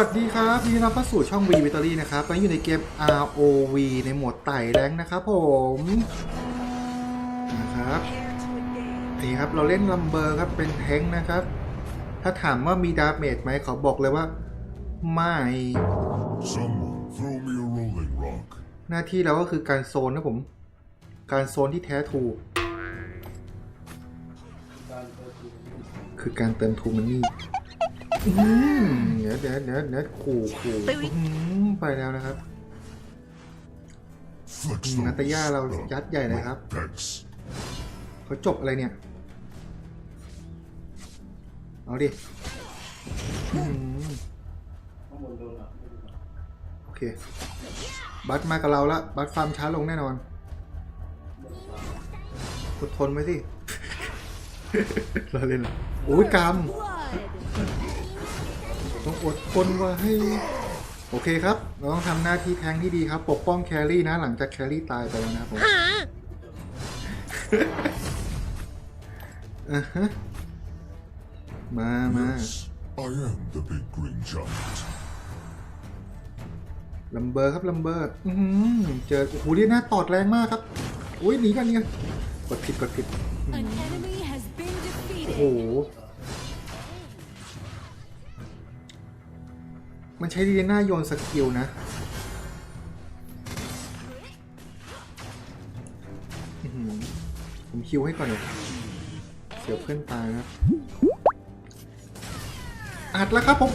สวัสดีครับยินดีต้อนรับเข้าสู่ช่อง V Victory นะครับตอนนี้อยู่ในเกม ROV ในโหมดไต่แรงค์นะครับผมนะครับนี่ครับเราเล่นลัมเบอร์ครับเป็นแทงค์นะครับ ถ้าถามว่ามีดาเมจไหมขอบอกเลยว่า ไม่ Someone throw me a rolling rock. หน้าที่เราก็คือการโซนนะผม การโซนที่แท้ถูก คือการเติมทูมันนี่อืม เดี๋ยวเดี๋ยวเดี๋ยวเดี๋ยวขู่ขู่อื้อหือไปแล้วนะครับ Flex Mm, those, Nataya, เรา uh, ยัดใหญ่เลยครับ rock pecs. เขาจบอะไรเนี่ย เอาดิอื้อหือโอเค บัตมากับเราละบัตฟาร์มช้าลงแน่นอนอดทนไว้สิเราเล่นโอ้ยกรรม ต้องอดทนไว้ให้โอเคครับ เราต้องทำหน้าที่แทงที่ดีครับ ปกป้องแครี่นะ หลังจากแครี่ตายไปแล้วนะครับผมอะฮะมามา Yes, I am the big green giant. ลัมเบอร์ครับลัมเบอร์อือหือเจอโอ้โหนี่หน้าตอดแรงมากครับอุ้ยหนีกันเนี่ยกดผิดกดผิด An enemy has been โอ้โห มันใช้ดีหน้าโยนสกิลนะผมคิวให้ก่อนเลยเสียวเพื่อนตายนะอัดแล้วครับผม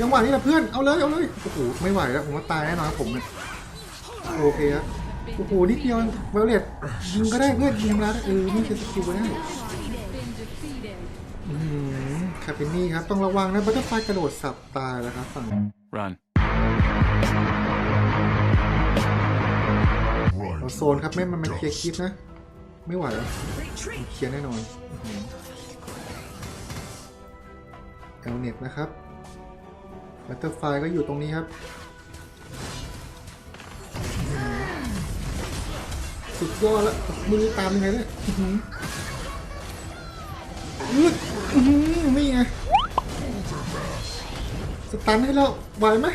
จังหวะนี้แหละเพื่อน เอาเลย เอาเลย โอ้โห ไม่ไหวแล้ว ผมว่าตายแน่นอนครับผมเนี่ยโอเคครับโอ้โหนิดเดียวเวลเลตยิงก็ได้เพื่อนยิงแล้วเออนี่คือสกิลก็ได้ Been defeated. อืม คาเปนนี่ครับ ต้องระวังนะบัตเตอร์ไฟกระโดดสับตายแล้วครับฝั่ง Run. เรา Right. โซนครับไม่มันมันเคลียร์คลิปนะ ไม่ไหวแล้วเคลียร์แน่นอนเอลเน็ตนะครับบัตเตอร์ไฟก็อยู่ตรงนี้ครับอื้อหือสุดยอดแล้วมือตามยังไงเนี่ยอื้อ ตันให้เราไหวไหม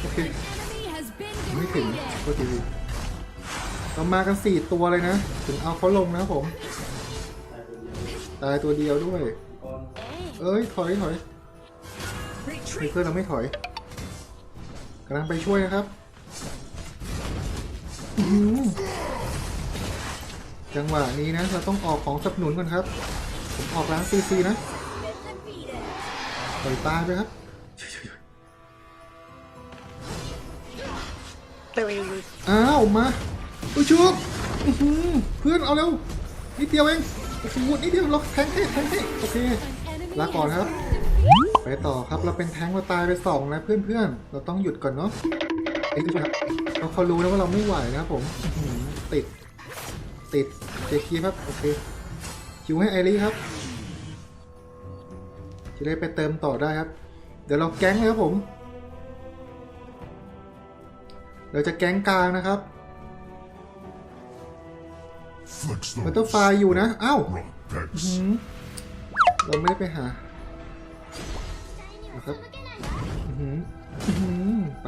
โอเค Enemy has been ไม่ถึง defeated. โทษทีเรามากันสี่ตัวเลยนะ ถึงเอาเขาลงนะผม ตายตัวเดียวด้วย เอ้ย ถอยถอยมีเพื่อนเราไม่ถอยกำลังไปช่วยนะครับอื้อหือจังหวะนี้นะ เราต้องออกของสนับสนุนก่อนครับ ผมออกร้านซีซีนะ ปล่อยตายไปครับอ้าวมาผู้ชุบอื้อหือเพื่อนเอาเร็วนิดเดียวเองโอ้โหนิดเดียวเราแทงให้แทงให้โอเค An enemy ลาก่อน has ครับ been defeated. ไปต่อครับเราเป็นแทงค์เราตายไปสองแล้วเพื่อนๆ เราต้องหยุดก่อนเนาะเอ้ยครับเราเขารู้นะว่าเราไม่ไหวนะครับผมอื้อหือติดติดเจคีครับโอเคคิวให้ไอรีครับ จะได้ไปเติมต่อได้ครับ เดี๋ยวเราแก๊งเลยครับผม เราจะแก๊งกลางนะครับมันต้องไฟอยู่นะอ้าว rock pecs. หืมเราไม่ได้ไปหานะครับหืออื้อหือไป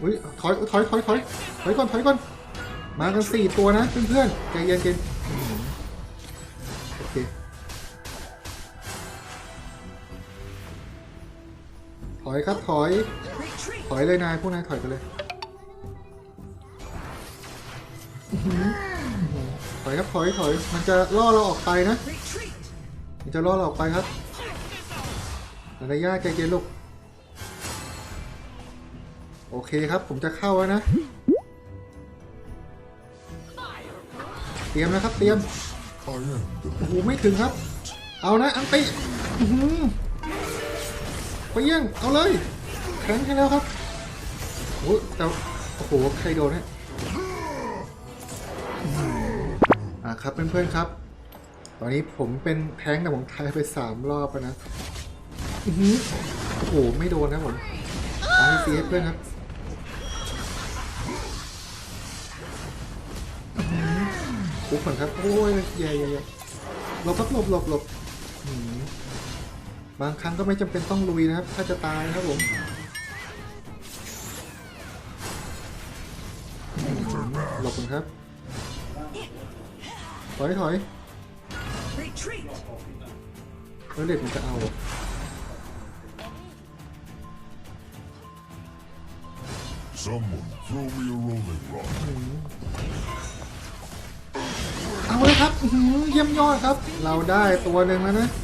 อุ้ยถอยถอยถอยถอยถอยก่อนถอยก่อนมากันสี่ตัวนะเพื่อนๆใจเย็นๆ อยครับถอย ถอยเลยนายพวกนายถอยไปเลยถอยครับถอยถอย มันจะล่อเราออกไปนะ มันจะล่อเราออกไปครับระยะใจเย็นลูก โอเคครับผมจะเข้าแล้วนะ เตรียมนะครับเตรียมโอ้โหไม่ถึงครับ เอานะอันติอื้อหือ ไปเยี่ยงเอาเลยแข็งให้แล้วครับโอ้แต่โอ้โหใครโดนเนี่ยอ่าครับเพื่อนๆครับ ตอนนี้ผมเป็นแท้งแต่ผมทายไปสามรอบแล้วนะอือหือโอ้โหไม่โดนนะผมเอาให้ซีให้เพื่อนครับอื้อหือคุกก่อนครับโอ้ยแย่แย่แย่หลบครับหลบหลบหลบ บางครั้งก็ไม่จำเป็นต้องลุยนะครับ ถ้าจะตายนะครับผมหลบกันครับ ถอยถอยแล้วเด็กมันจะเอา Someone throw me a rolling rock. เอาเลยครับอื้อหือเยี่ยมยอดครับ เราได้ตัวหนึ่งแล้วนะโอ้โห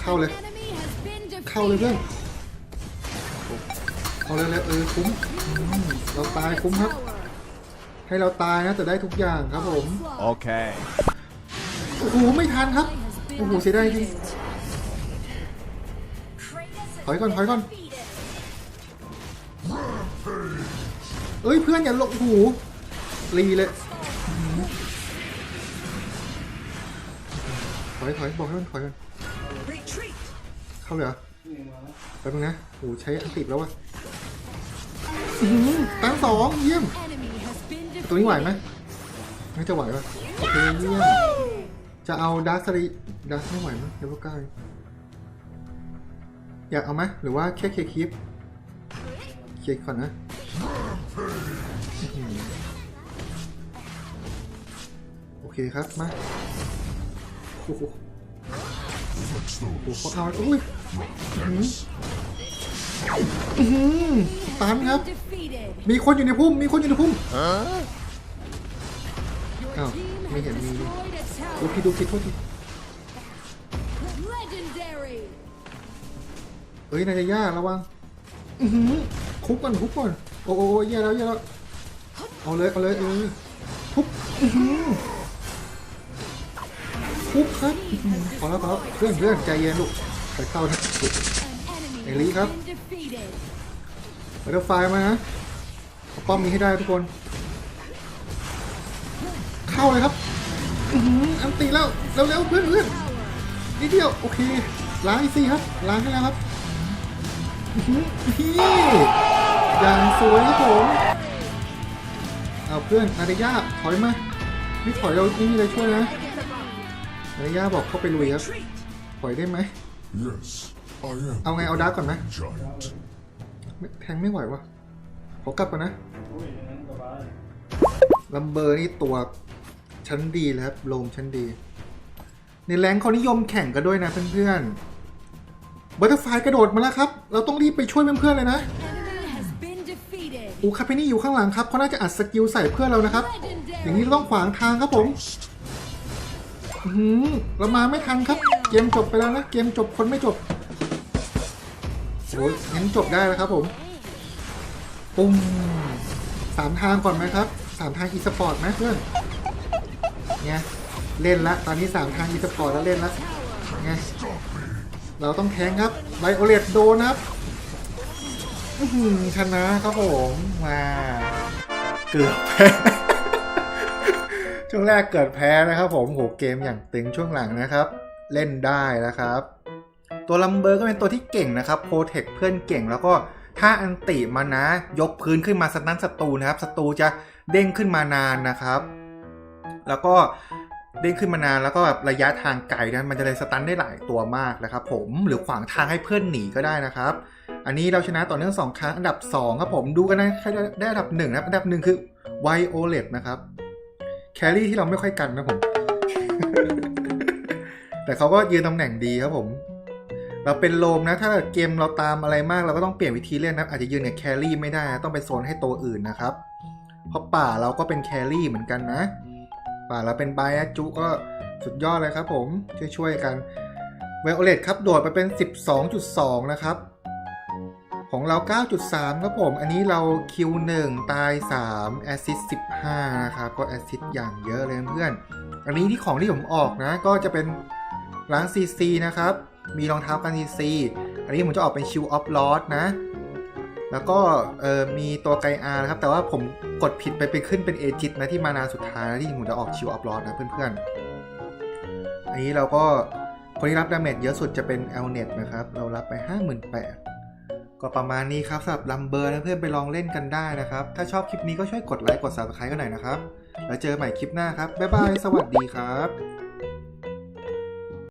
เข้าเลย Enemy has been เข้าเลยเพื่อน defeated. เอาเลยเลยเออคุ้มอืมเราตายคุ้มครับ ให้เราตายนะแต่ได้ทุกอย่างครับผม Okay. โอ้โหไม่ทันครับ โอ้โหเสียดายจริงถอยก่อนถอยก่อน เอ้ยเพื่อนอย่าหลบโอ้โหรีเลย อยถอยบอกให้มันถอยก่อนเข้าเลยเหรอแป๊บนึงนะโอ้โหใช้อันติดแล้ววะอื้อหือตั้งสองเยี่ยม Enemy has been ตัวนี้ไหวไหม defeated. ไม่จะไหวปะโอเคเยี่ยม จะเอาดักสรีดักไม่ไหวมั้งเดี๋ยวก้าอยากเอาไหมหรือว่าแค่เคลียร์คลิปเคลียร์ก่อนนะอื้อหือโอเคครับมา โอ้โห Flex โอ้โหเขาเอาอุ้ยอื้อหืออื้อหือตันครับ มีคนอยู่ในพุ่ม มีคนอยู่ในพุ่ม Your Oh, team me has and me. destroyed a ดูผิดดูผิดโทษทีเอ้ยนายจะย่าระวังคุกก่อนคุกก่อน โอ้โอ้โอ้แย่แล้วแย่แล้ว เอาเลยเอาเลยเออทุบ อือหือทุบครับอื้อหือพอแล้วพอแล้วเพื่อนเพื่อนใจเย็นลูกไปเข้านะ An enemy Elite has up. been defeated. บัตเตอร์ไฟมานะป้อมมีให้ได้ทุกคน เข้าเลยครับอันตีแล้วเร็วๆเพื่อนเพื่อนนิดเดียวโอเคล้างสิครับล้างให้แล้วครับอื้อหือพี่อย่างสวยครับผมเอาเพื่อนนาเดย่าถอยมาไม่ถอยเราไม่มีอะไรช่วยนะ นาเดย่าบอกเข้าไปลุยครับถอยได้ไหม Yes, I am เอาไงเอาดาร์กก่อนไหม giant. ไม่แทงไม่ไหววะขอกลับก่อนนะลัมเบอร์นี่ตัวชั้นดีเลยครับโลมชั้นดี ในแรงเขานิยมแข่งกันด้วยนะเพื่อนๆบัตเตอร์ไฟกระโดดมาแล้วครับ เราต้องรีบไปช่วยเพื่อนๆเลยนะ Enemy has been defeated. อูคาเปนี่อยู่ข้างหลังครับเขาน่าจะอัดสกิลใส่เพื่อนเรานะครับ อย่างนี้เราต้องขวางทางครับผม Lost. อื้อหือ เรามาไม่ทันครับ เกมจบไปแล้วนะ เกมจบคนไม่จบโอ้ยงั้นจบได้แล้วครับผมปุ้มสามทางก่อนไหมครับสามทางอีสปอร์ตไหมเพื่อนเนี่ยเล่นละตอนนี้สามทางอีสปอร์ตแล้วเล่นละไงเราต้องแทงครับไลโอเลตโดนครับชนะครับผมมาเกือบแพ้ ช่วงแรกเกิดแพ้นะครับ ผมโหเกมอย่างตึงช่วงหลังนะครับ เล่นได้นะครับ ตัวลัมเบอร์ก็เป็นตัวที่เก่งนะครับโปรเทคเพื่อนเก่งแล้วก็ถ้าอันติมานะ ยกพื้นขึ้นมาสนั้นศัตรูนะครับศัตรูจะเด้งขึ้นมานานนะครับ แล้วก็เด้งขึ้นมานานแล้วก็แบบระยะทางไกลนะมันจะเลยสตันได้หลายตัวมากนะครับ ผมหรือขวางทางให้เพื่อนหนีก็ได้นะครับ อันนี้เราชนะต่อเนื่องสองครั้งอันดับสองครับผมดูกันนะใครได้อันดับหนึ่งนะครับอันดับหนึ่งคือไวโอเลตนะครับ แครี่ที่เราไม่ค่อยกันนะผม แต่เขาก็ยืนตำแหน่งดีครับผม เราเป็นโลมนะ ถ้าเกมเราตามอะไรมากเราก็ต้องเปลี่ยนวิธีเล่นนะอาจจะยืนกับแครี่ไม่ได้ ต้องไปโซนให้ตัวอื่นนะครับ เพราะป่าเราก็เป็นแครี่เหมือนกันนะ ป่าเราเป็นไบอาจุก็สุดยอดเลยครับผมช่วยๆกันเวโอเลตครับโดดไปเป็น 12.2 นะครับ ของเรา 9.3 ครับผม อันนี้เราคิว 1 ตาย 3 แอซิส15 นะครับ ก็แอซิสอย่างเยอะเลยเพื่อน อันนี้ที่ของที่ผมออกนะ ก็จะเป็นล้าง CC นะครับ มีรองเท้ากัน CC อันนี้ผมจะออกเป็นชิวออฟลอสนะ แล้วก็เออมีตัวไกอาร์นะครับ แต่ว่าผมกดผิดไปไปขึ้นเป็นเอจิตนะที่มานาสุดท้ายนะที่ผมจะออกชิวออฟลอสนะเพื่อนๆ อันนี้เราก็คนที่รับดาเมจเยอะสุดจะเป็น e l n e t นะครับ เรารับไป 58,000 ก็ประมาณนี้ครับสำหรับลัมเบอร์นะเพื่อนไปลองเล่นกันได้นะครับ ถ้าชอบคลิปนี้ก็ช่วยกดไลค์กด subscribe กันหน่อยนะครับ แล้วเจอใหม่คลิปหน้าครับ บ๊ายบาย สวัสดีครับ